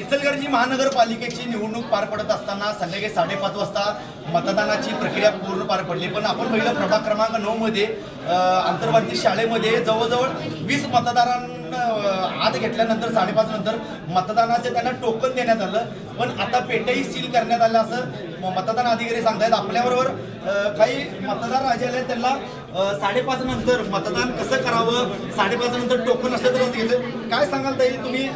इचलकरंजी महानगरपालिकेची निवडणूक पार पडत असताना संध्याकाळी साडेपाच वाजता मतदानाची प्रक्रिया पूर्ण पार पडली. पण आपण पहिलं प्रभाग क्रमांक नऊ मध्ये शाळेमध्ये जवळजवळ वीस मतदारांना आत घेतल्यानंतर साडेपाच नंतर मतदानाचे त्यांना टोकन देण्यात आलं. पण आता पेट्याही सील करण्यात आलं असं मतदान अधिकारी सांगतायत. आपल्याबरोबर काही मतदार राजे आले त्यांना साडेपाच नंतर मतदान कसं करावं? साडेपाच नंतर टोकन असलं तर घेतलं. काय सांगाल ताई? तुम्ही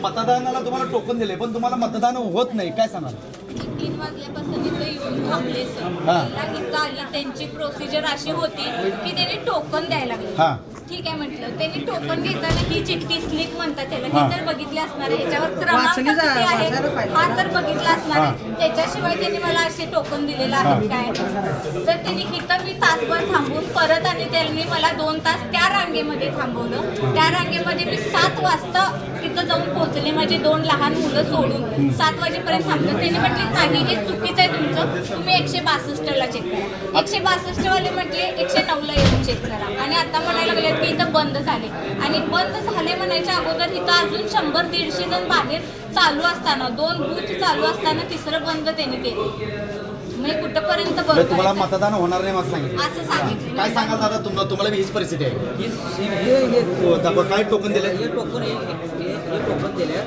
मतदानाला तुम्हाला टोकन दिले पण तुम्हाला मतदान होत नाही. काय सांगाल? तीन वाजल्यापासून इथं येऊन थांबले सर हा. इथं आली त्यांची प्रोसिजर अशी होती की त्यांनी टोकन द्यायला लागले. हा. ठीक आहे म्हटलं. त्यांनी टोकन घेताना ही चिठ्ठी स्लिप म्हणतात त्याला. हा. ही तर बघितली असणार आहे. ह्याच्यावर क्रमांक वाचली जा- किती आहे? वाचायला पाहिजे. हा तर बघितला असणार आहे. त्याच्याशिवाय त्यांनी मला असे टोकन दिलेलं आहे. काय? तर त्यांनी इथं मी तासभर थांबून परत आणि त्यांनी मला दोन तास त्या रांगेमध्ये थांबवलं. त्या रांगेमध्ये मी सात वाजता तिथं जाऊन पोहोचले. माझे दोन लहान मुलं सोडून सात वाजेपर्यंत थांबलं. त्यांनी म्हटले नाही हे चुकीचं आहे तुमचं. तुम्ही एकशे बासष्टला चेक करा. एकशे बासष्ट वाले म्हटले एकशे नऊला येऊन चेक करा. आणि आता म्हणायला लागले की इथं बंद झाले. आणि बंद झाले म्हणायच्या अगोदर इथं अजून शंभर दीडशे जण बाहेर चालू असताना दोन बूथ चालू असताना तिसरं बंद त्यांनी केलं. कुठंपर्यंत म्हणजे बरोबर तुम्हाला? मतदान होणार नाही मग सांगितलं. असं सांगितलं. काय सांगाल दादा तुम्हाला? तुम्हाला हीच परिस्थिती आहे. हे हे- हे- हो, काय टोकन दिले हे टोकन हे हे हे टोकन दिले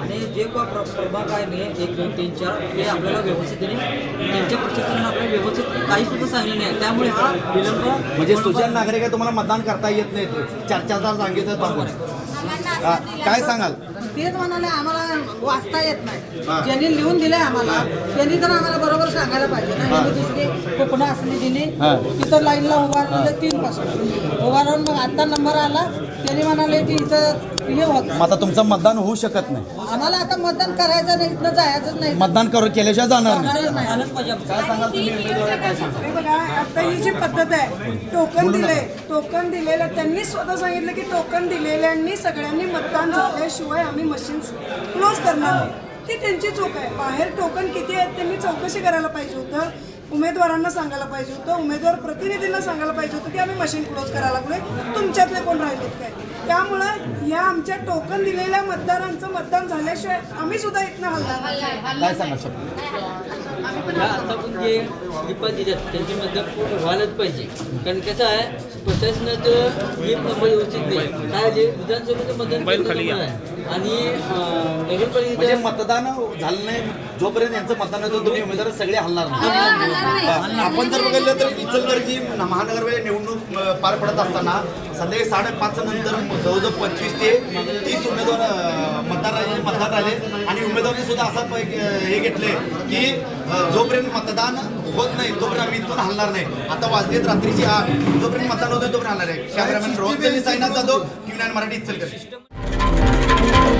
आणि जे का प्र- प्रभाग आहे ना एक दोन तीन चार हे आपल्याला व्यवस्थित त्यांच्या प्रशासनाने आपल्याला व्यवस्थित काही सुद्धा सांगितलं नाही. त्यामुळे हा विलंब म्हणजे सुजन नागरिक आहे तुम्हाला मतदान करता येत नाही. चार चार तास सांगितलं थांबून आम्हाला हा, असं दिलं. काय सांगाल? तेच म्हणाले आम्हाला वाचता येत नाही. ज्यांनी लिहून दिले आम्हाला त्यांनी तर आम्हाला बरोबर सांगायला पाहिजे ना. हा. यांनी दुसरे कोकणं असले तिने हा. तिथं लाईनला उभा राहिलं तीन पासून. उभा राहून मग आता नंबर आला त्यांनी म्हणाले की इथं हे होत नाही. मग आता तुमचं मतदान होऊ शकत नाही. आम्हाला आता मतदान करायचं नाही इथनं जायचंच नाही. मतदान करू केल्याशिवाय जाणार नाही. जाणारच हे बघा आता ही जी पद्धत आहे टोकन दिले. टोकन दिलेलं त्यांनी स्वतः सांगितलं की टोकन दिलेल्यांनी सगळ्यांनी मतदान झाल्याशिवाय आम्ही मशीन्स क्लोज करणार ती त्यांची चूक आहे. बाहेर टोकन किती आहेत त्यांनी चौकशी करायला पाहिजे होतं. उमेदवारांना सांगायला पाहिजे होतं. उमेदवार प्रतिनिधींना सांगायला पाहिजे होतं की आम्ही मशीन क्लोज करायला लागलोय. तुमच्यातले कोण राहिलेत काय? त्यामुळं या आमच्या टोकन दिलेल्या मतदारांचं मतदान झाल्याशिवाय आम्ही सुद्धा इथनं हलणार नाही. काय सांगाल शब्द? या आता पण जे त्यांची मतदान पूर्ण व्हायलाच पाहिजे. कारण कसं आहे नीट नंबर व्यवस्थित नाही. काय जे विधानसभेचं मतदान आणि म्हणजे नगरपालिकेचं मतदान झालं नाही. जोपर्यंत यांचं मतदान होतं तुम्ही उमेदवार सगळे हलणार नाही. आपण जर बघितलं तर इचलकरंजी महानगरपालिका निवडणूक पार पडत असताना संध्याकाळी साडेपाच नंतर जवळजवळ पंचवीस ते तीस उमेदवार मतदार मतदार आले आणि उमेदवारांनी सुद्धा असा हे घेतले की जोपर्यंत मतदान होत नाही तोपर्यंत आम्ही इथून हलणार नाही. आता वाजलेत रात्रीची आठ. जोपर्यंत मतदान होतं तोपर्यंत हलणार आहे cameraman Rohan Sainath Jadhav T nine Marathi Ichalkaranji